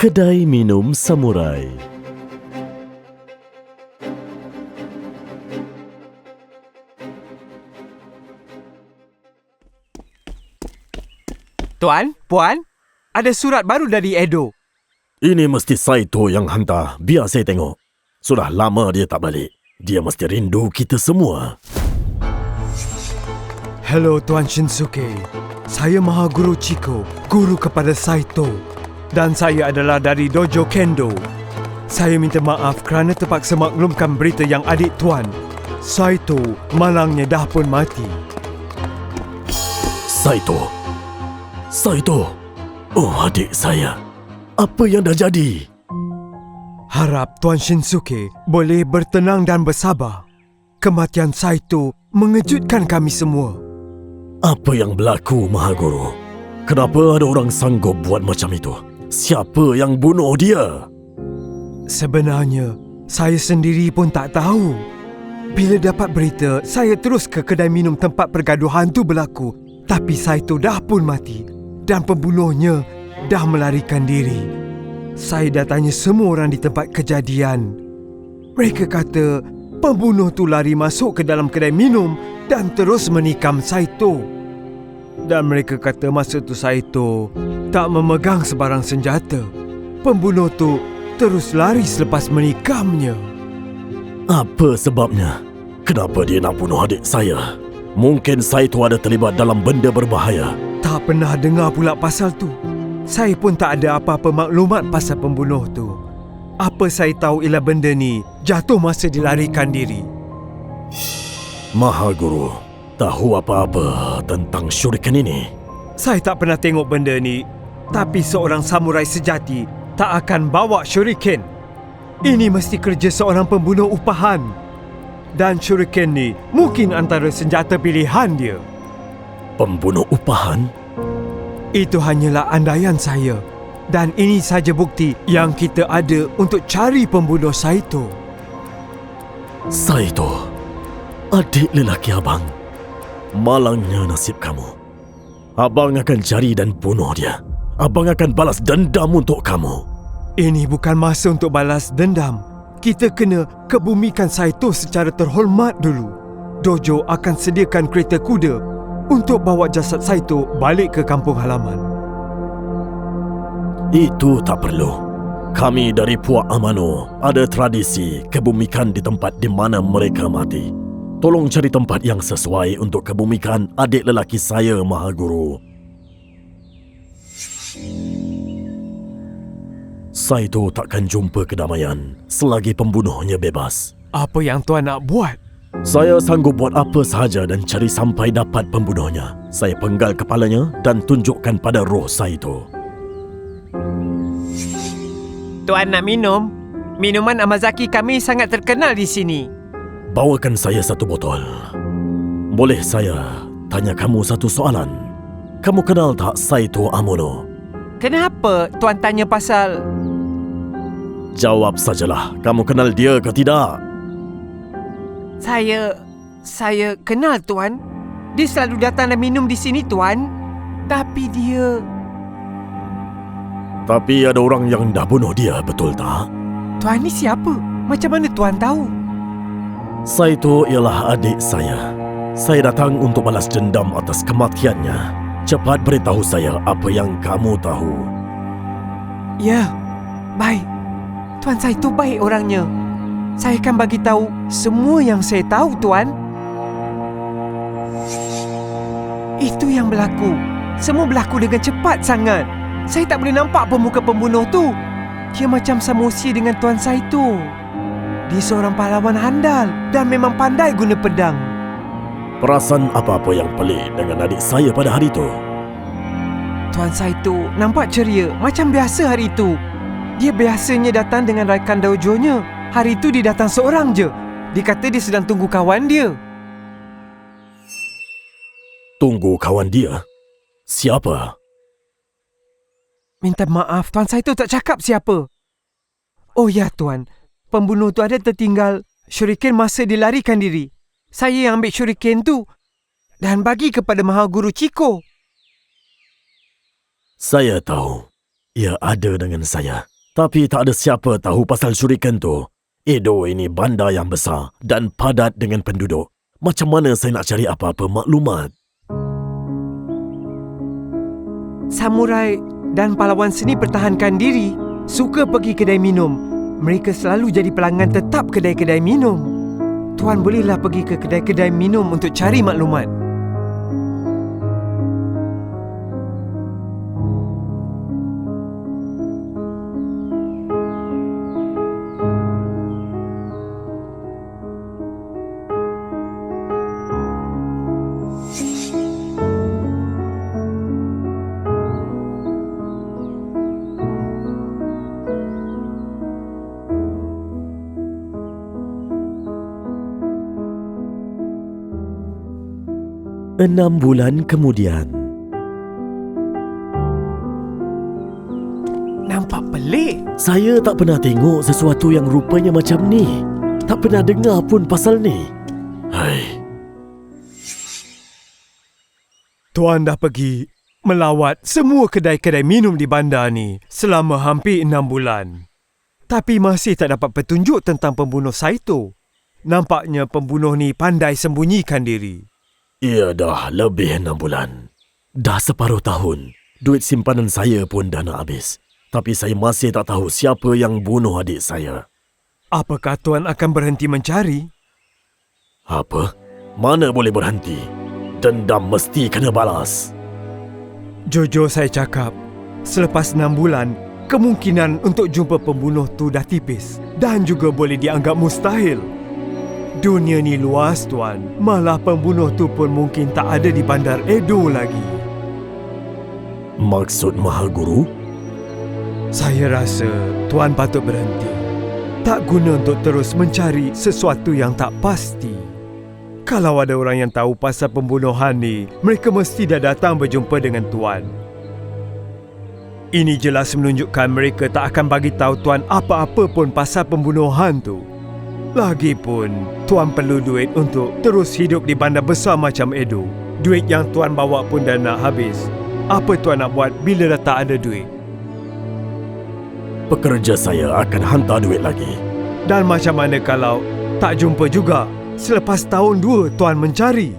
Kedai Minum Samurai Tuan, Puan, ada surat baru dari Edo. Ini mesti Saito yang hantar. Biar saya tengok. Sudah lama dia tak balik. Dia mesti rindu kita semua. Hello Tuan Shinsuke. Saya Maha Guru Chiko, guru kepada Saito. Dan saya adalah dari Dojo Kendo. Saya minta maaf kerana terpaksa maklumkan berita yang adik Tuan, Saito, malangnya dah pun mati. Saito. Saito. Oh, adik saya. Apa yang dah jadi? Harap Tuan Shinsuke boleh bertenang dan bersabar. Kematian Saito mengejutkan kami semua. Apa yang berlaku, Mahaguru? Kenapa ada orang sanggup buat macam itu? Siapa yang bunuh dia? Sebenarnya, saya sendiri pun tak tahu. Bila dapat berita, saya terus ke kedai minum tempat pergaduhan tu berlaku. Tapi Saito dah pun mati dan pembunuhnya dah melarikan diri. Saya dah tanya semua orang di tempat kejadian. Mereka kata pembunuh tu lari masuk ke dalam kedai minum dan terus menikam Saito. Dan mereka kata masa tu Saito tak memegang sebarang senjata. Pembunuh tu terus lari selepas menikamnya. Apa sebabnya? Kenapa dia nak bunuh adik saya? Mungkin Saito ada terlibat dalam benda berbahaya. Tak pernah dengar pula pasal tu. Saya pun tak ada apa-apa maklumat pasal pembunuh tu. Apa saya tahu ialah benda ni jatuh masa dilarikan diri. Mahaguru, tahu apa-apa tentang syuriken ini? Saya tak pernah tengok benda ni. Tapi seorang samurai sejati tak akan bawa shuriken. Ini mesti kerja seorang pembunuh upahan. Dan shuriken ni mungkin antara senjata pilihan dia. Pembunuh upahan? Itu hanyalah andaian saya. Dan ini saja bukti yang kita ada untuk cari pembunuh Saito. Saito, adik lelaki abang. Malangnya nasib kamu. Abang akan cari dan bunuh dia. Abang akan balas dendam untuk kamu. Ini bukan masa untuk balas dendam. Kita kena kebumikan Saito secara terhormat dulu. Dojo akan sediakan kereta kuda untuk bawa jasad Saito balik ke kampung halaman. Itu tak perlu. Kami dari Puak Amano ada tradisi kebumikan di tempat di mana mereka mati. Tolong cari tempat yang sesuai untuk kebumikan adik lelaki saya, Mahaguru. Saito takkan jumpa kedamaian selagi pembunuhnya bebas. Apa yang tuan nak buat? Saya sanggup buat apa sahaja dan cari sampai dapat pembunuhnya. Saya penggal kepalanya dan tunjukkan pada roh Saito. Tuan nak minum? Minuman Amazaki kami sangat terkenal di sini. Bawakan saya satu botol. Boleh saya tanya kamu satu soalan? Kamu kenal tak Saito Amono? Kenapa tuan tanya pasal... Jawab sajalah. Kamu kenal dia ke tidak? Saya... Saya kenal tuan. Dia selalu datang dan minum di sini tuan. Tapi dia... Tapi ada orang yang dah bunuh dia, betul tak? Tuan ni siapa? Macam mana tuan tahu? Saito ialah adik saya. Saya datang untuk balas dendam atas kematiannya. Cepat beritahu saya apa yang kamu tahu. Ya, baik. Tuan saya tu baik orangnya. Saya akan bagi tahu semua yang saya tahu, tuan. Itu yang berlaku. Semua berlaku dengan cepat sangat. Saya tak boleh nampak pemuka pembunuh tu. Dia macam samusi dengan tuan saya tu. Dia seorang pahlawan handal dan memang pandai guna pedang. Perasan apa-apa yang pelik dengan adik saya pada hari itu? Tuan saya tu nampak ceria macam biasa hari itu. Dia biasanya datang dengan rakan dojonya. Hari itu dia datang seorang je. Dia kata dia sedang tunggu kawan dia. Tunggu kawan dia? Siapa? Minta maaf, Tuan saya tu tak cakap siapa. Oh ya, Tuan. Pembunuh tu ada tertinggal shuriken masa dilarikan diri. Saya yang ambil shuriken tu dan bagi kepada Mahaguru Chiko. Saya tahu. Ia ada dengan saya. Tapi tak ada siapa tahu pasal syurikan tu. Edo ini bandar yang besar dan padat dengan penduduk. Macam mana saya nak cari apa-apa maklumat? Samurai dan pahlawan seni pertahankan diri suka pergi kedai minum. Mereka selalu jadi pelanggan tetap kedai-kedai minum. Tuan bolehlah pergi ke kedai-kedai minum untuk cari maklumat. Enam bulan kemudian, Nampak pelik. saya tak pernah tengok sesuatu yang rupanya macam ni. Tak pernah dengar pun pasal ni. Hai, Tuan dah pergi melawat semua kedai-kedai minum di bandar ni selama hampir enam bulan. Tapi masih tak dapat petunjuk tentang pembunuh Saito. Nampaknya pembunuh ni pandai sembunyikan diri. Ia dah lebih enam bulan. Dah separuh tahun. Duit simpanan saya pun dah nak habis. Tapi saya masih tak tahu siapa yang bunuh adik saya. Apakah tuan akan berhenti mencari? Apa? Mana boleh berhenti? Dendam mesti kena balas. Jojo saya cakap, selepas enam bulan, kemungkinan untuk jumpa pembunuh tu dah tipis dan juga boleh dianggap mustahil. Dunia ni luas, Tuan. Malah pembunuh tu pun mungkin tak ada di bandar Edo lagi. Maksud Maha Guru? Saya rasa Tuan patut berhenti. Tak guna untuk terus mencari sesuatu yang tak pasti. Kalau ada orang yang tahu pasal pembunuhan ni, mereka mesti dah datang berjumpa dengan Tuan. Ini jelas menunjukkan mereka tak akan bagi tahu Tuan apa-apa pun pasal pembunuhan tu. Lagipun, Tuan perlu duit untuk terus hidup di bandar besar macam Edo. Duit yang Tuan bawa pun dah nak habis. Apa Tuan nak buat bila dah tak ada duit? Pekerja saya akan hantar duit lagi. Dan macam mana kalau tak jumpa juga selepas tahun dua Tuan mencari?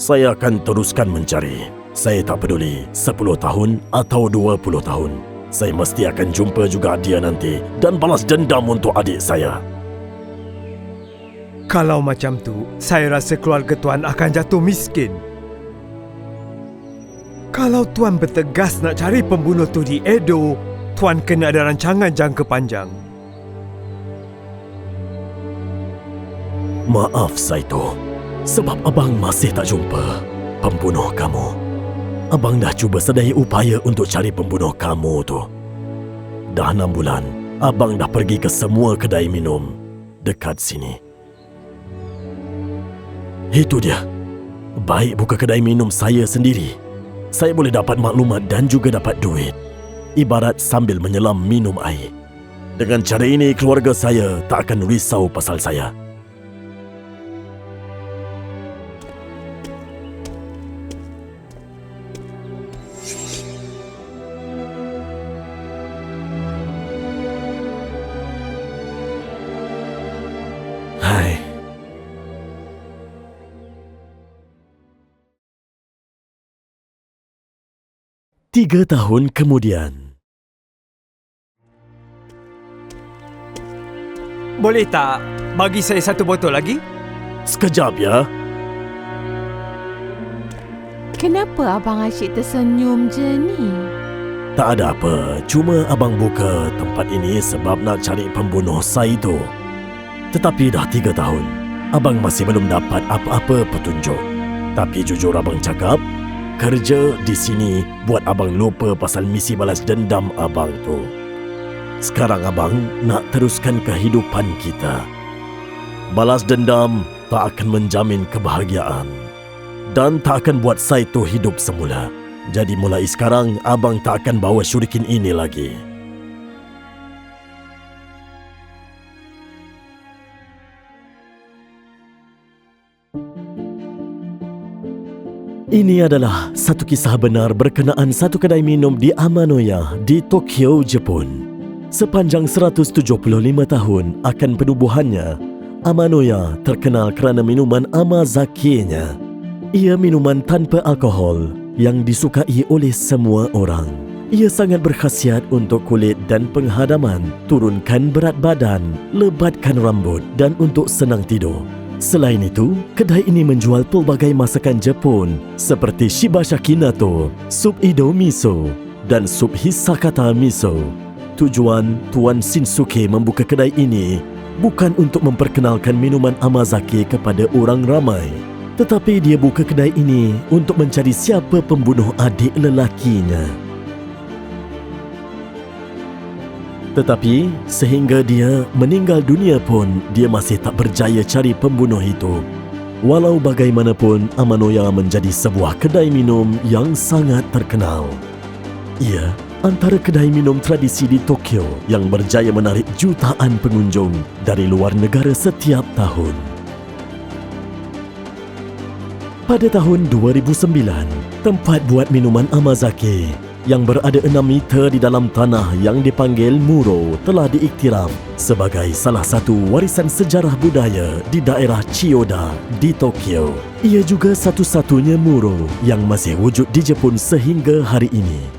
Saya akan teruskan mencari. Saya tak peduli 10 tahun atau 20 tahun. Saya mesti akan jumpa juga dia nanti dan balas dendam untuk adik saya. Kalau macam tu, saya rasa keluarga Tuan akan jatuh miskin. Kalau Tuan bertegas nak cari pembunuh tu di Edo, Tuan kena ada rancangan jangka panjang. Maaf Saito, sebab abang masih tak jumpa pembunuh kamu. Abang dah cuba sedaya upaya untuk cari pembunuh kamu tu. Dah enam bulan, abang dah pergi ke semua kedai minum dekat sini. Itu dia. Baik buka kedai minum saya sendiri. Saya boleh dapat maklumat dan juga dapat duit. Ibarat sambil menyelam minum air. Dengan cara ini, keluarga saya tak akan risau pasal saya. Tiga tahun kemudian, Boleh tak bagi saya satu botol lagi? sekejap ya. Kenapa abang asyik tersenyum je ni? Tak ada apa, cuma abang buka tempat ini sebab nak cari pembunuh Saito. Tetapi dah tiga tahun, abang masih belum dapat apa-apa petunjuk. Tapi jujur abang cakap, kerja di sini buat abang lupa pasal misi balas dendam abang tu. Sekarang abang nak teruskan kehidupan kita. Balas dendam tak akan menjamin kebahagiaan dan tak akan buat Saito hidup semula. Jadi mulai sekarang abang tak akan bawa syurikin ini lagi. Ini adalah satu kisah benar berkenaan satu kedai minum di Amanoya di Tokyo, Jepun. Sepanjang 175 tahun akan penubuhannya, Amanoya terkenal kerana minuman Amazake-nya. Ia minuman tanpa alkohol yang disukai oleh semua orang. Ia sangat berkhasiat untuk kulit dan penghadaman, turunkan berat badan, lebatkan rambut dan untuk senang tidur. Selain itu, kedai ini menjual pelbagai masakan Jepun seperti shibashaki natto, sup ido miso dan sup hisakata miso. Tujuan Tuan Shinsuke membuka kedai ini bukan untuk memperkenalkan minuman Amazake kepada orang ramai. Tetapi dia buka kedai ini untuk mencari siapa pembunuh adik lelakinya. Tetapi sehingga dia meninggal dunia pun dia masih tak berjaya cari pembunuh itu. Walau bagaimanapun Amanoya menjadi sebuah kedai minum yang sangat terkenal. Ia antara kedai minum tradisi di Tokyo yang berjaya menarik jutaan pengunjung dari luar negara setiap tahun. Pada tahun 2009, tempat buat minuman Amazake yang berada 6 meter di dalam tanah yang dipanggil Muro telah diiktiraf sebagai salah satu warisan sejarah budaya di daerah Chiyoda di Tokyo. Ia juga satu-satunya Muro yang masih wujud di Jepun sehingga hari ini.